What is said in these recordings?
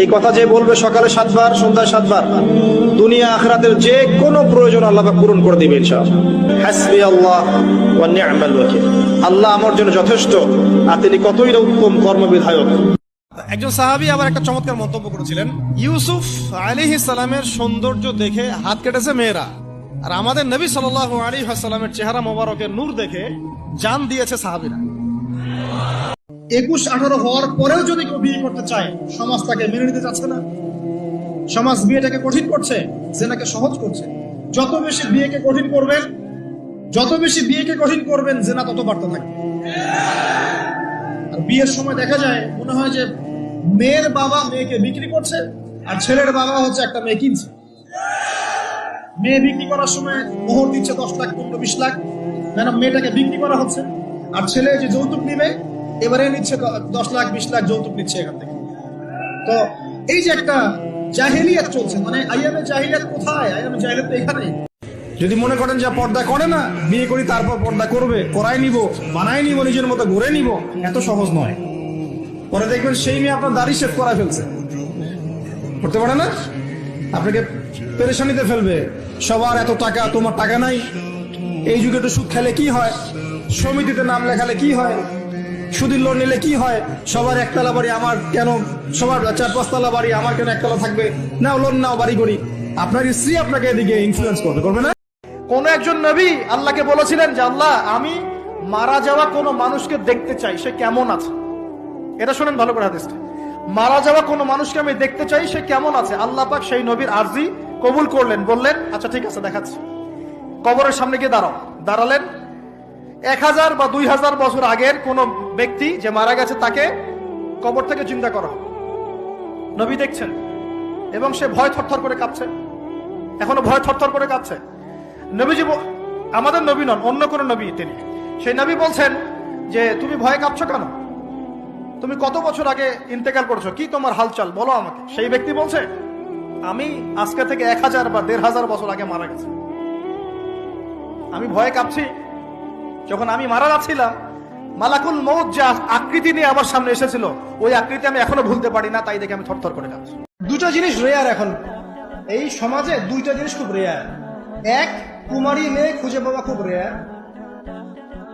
এই কথা যে বলবে সকালে সাতবার, সন্ধ্যায় সাতবার, দুনিয়া আখরাতের যে কোনো প্রয়োজন আল্লাহ পূরণ করে দিবে আল্লাহ আল্লাহ আমার জন্য যথেষ্ট, আর তিনি কতই না উত্তম কর্মবিধায়ক। একজন সাহাবী আবার একটা চমৎকার মন্তব্য করেছিলেন, ইউসুফ আলিহ সালামের সৌন্দর্য দেখে হাত কেটেছে মেয়েরা, আর আমাদের নবী সাল আলী সাল্লামের চেহারা মোবারকের নূর দেখে জান দিয়েছে সাহাবিরা। একুশ আঠারো হওয়ার পরেও যদি কেউ বিয়ে করতে চায়, সমাজ তাকে মেনে নিতে চাচ্ছে না। সমাজ বিয়েটাকে কঠিন করছে, জেনাকে সহজ করছে। যত বেশি বিয়েকে কঠিন করবেন, যত বেশি বিয়েকে কঠিন করবেন, জেনা তত বাড়তে থাকবে। আর বিয়ের সময় দেখা যায়, মনে হয় যে মেয়ের বাবা মেয়েকে বিক্রি করছে, আর ছেলের বাবা হচ্ছে একটা মেয়ে কিনছে। মেয়ে বিক্রি করার সময় মোহর দিচ্ছে দশ লাখ, পনেরো, বিশ লাখ। মেয়েটাকে বিক্রি করা হচ্ছে। আর ছেলে যে যৌতুক নিবে এবারে নিচ্ছে দশ লাখ, বিশ লাখ যৌতুক নিচ্ছে এখান থেকে। তো এই যে একটা জাহেলিয়াত চলছে মানে আইএমএ জাহিলিয়াত কোথায়? আইএমএ জাহিলিয়াত তো এখানেই। যদি মনে করেন যে পর্দা করে না, বিয়ে করি, তারপর পর্দা করবে, করাই নিব, বানাই নিব, নিজের মতো ঘুরে নিব, এত সহজ নয়। পরে দেখবেন সেই মেয়ে আপনার দাড়ি শেভ করা ফেলছে। করতে পারে না? আপনাকে পেরেশানিতে ফেলবে। সবার এত টাকা, তোমার টাকা নাই। এই যুগে একটু সুদ খেলে কি হয়? সমিতিতে নাম লেখালে কি হয়? সুদির লোন নিলে কি হয়? সবার একতলা বাড়ি আমার কেন? সবার চার পাঁচতলা বাড়ি আমার কেন একতলা থাকবে? নাও, লোন নাও, বাড়ি করি। আপনার স্ত্রী আপনাকে এদিকে ইনফ্লুয়েন্স করবে করবে না? কোন একজন নবী আল্লাহকে বলেছিলেন যে, আল্লাহ, আমি মারা যাওয়া কোনো মানুষকে দেখতে চাই, সে কেমন আছে? এটা শুনেন ভালো করে হাদিসটা। মারা যাওয়া কোনো মানুষকে আমি দেখতে চাই, সে কেমন আছে? আল্লাহ পাক সেই নবীর আরজি কবুল করলেন, বললেন আচ্ছা ঠিক আছে, দেখাচ্ছি। কবরের সামনে গিয়ে দাঁড়াও। দাঁড়ালেন এক হাজার বা দুই হাজার বছর আগের কোন ব্যক্তি যে মারা গেছে, তাকে কবর থেকে চিন্তা করা নবী দেখছেন। এবং সে ভয় থরথর করে কাঁপছে। এখনও ভয় থরথর করে কাঁপছে। নবীজি আমাদের নবী নন, অন্য কোন নবী তিনি। সেই নবী বলছেন যে, তুমি ভয়ে কাঁপছো কেন? তুমি কত বছর আগে ইন্তেকাল করছ? কি তোমার হালচাল? বলো আমাকে। সেই ব্যক্তি বলছে, আমি আজকে থেকে এক হাজার বা দেড় হাজার বছর আগে মারা গেছি। আমি ভয়ে কাঁপছি যখন আমি মারা যাচ্ছিলাম, মালাকুল মৌত যে আকৃতি নিয়ে আমার সামনে এসেছিল, ওই আকৃতি আমি এখনও ভুলতে পারি না, তাই দেখে আমি থরথর করে কাঁপছি দুটো জিনিস রেয়ার এখন। এই সমাজে দুইটা জিনিস খুব রেয়ার এক, কুমারী মেয়ে খুঁজে পাওয়া খুব রেয়ার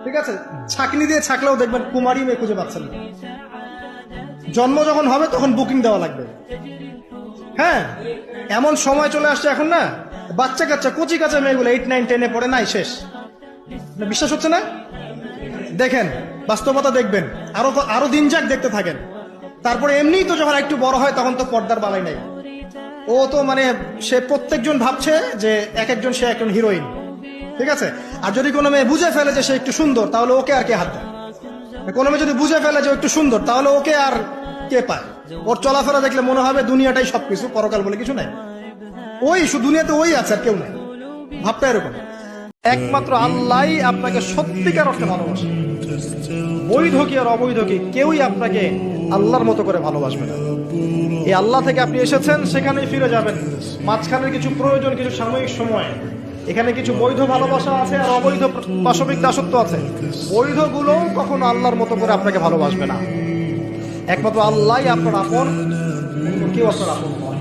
ঠিক আছে? ছাকনি দিয়ে ছাকলেও দেখবেন কুমারী মেয়ে খুঁজে পাচ্ছেন না। জন্ম যখন হবে, তখন বুকিং দেওয়া লাগবে। হ্যাঁ এমন সময় চলে আসছে এখন না? বাচ্চা কাচ্চা কচি কাচ্চা মেয়েগুলো এইট নাইন টেনে পড়ে নাই, শেষ। বিশ্বাস হচ্ছে না? দেখেন, বাস্তবতা দেখবেন। আরও আরও দিন যাক দেখতে থাকেন। তারপরে এমনিই তো যখন একটু বড় হয়, তখন তো পর্দার বালাই নাই। ও তো মানে সে প্রত্যেকজন ভাবছে যে এক একজন সে একজন হিরোইন। ঠিক আছে? আর যদি কোনো মেয়ে বুঝে ফেলে যে সে একটু সুন্দর, তাহলে ওকে আর কে হাত দেয়? কোনো মেয়ে যদি বুঝে ফেলে যে একটু সুন্দর, তাহলে ওকে আর কে পায়? ওর চলাফেরা দেখলে মনে হবে দুনিয়াটাই সবকিছু, পরকাল বলে কিছু নাই। ওই দুনিয়াতে ওই আছে আর কেউ নাই। ভাবটা এরকম। একমাত্র আল্লাহই আপনাকে সত্যিকার অর্থে ভালোবাসে। বৈধ কি আর অবৈধ কি কেউই আপনাকে আল্লাহর মতো করে ভালোবাসবে না। এই আল্লাহ থেকে আপনি এসেছেন, সেখানেই ফিরে যাবেন। মাঝখানের কিছু প্রয়োজন, কিছু সাময়িক সময়। এখানে কিছু বৈধ ভালোবাসা আছে আর অবৈধ পাশবিক দাসত্ব আছে। বৈধগুলো কখনো আল্লাহর মতো করে আপনাকে ভালোবাসবে না। একমাত্র আল্লাহই আপনার আপন, কেউ আপনার আপন নয়।